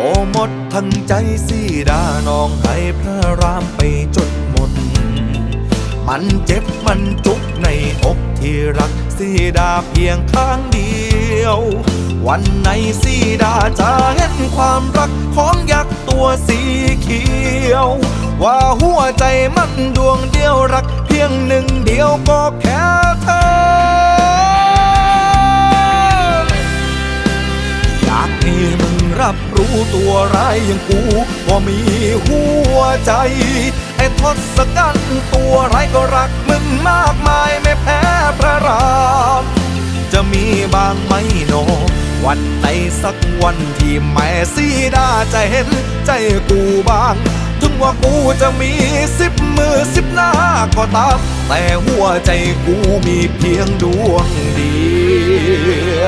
โอ้หมดทั้งใจสีดาน้องให้พระรามไปจนหมด มันเจ็บมันจุกในอกที่รักสีดาเพียงข้างเดียว วันไหนสีดาจะเห็นความรักของยักษ์ตัวสีเขียว ว่าหัวใจมันดวงเดียวรักเพียงหนึ่งเดียวก็แค่ รับรู้ตัวร้ายอย่างกูว่ามีหัวใจ ไอ้ทศกัณฐ์ตัวร้ายก็รักมึงมากมายไม่แพ้พระราม จะมีบางไหมโน วันไหนสักวันที่แม่สีดาจะเห็นใจกูบ้าง ถึงว่ากูจะมีสิบมือสิบหน้าก็ตาม แต่หัวใจกูมีเพียงดวงเดียว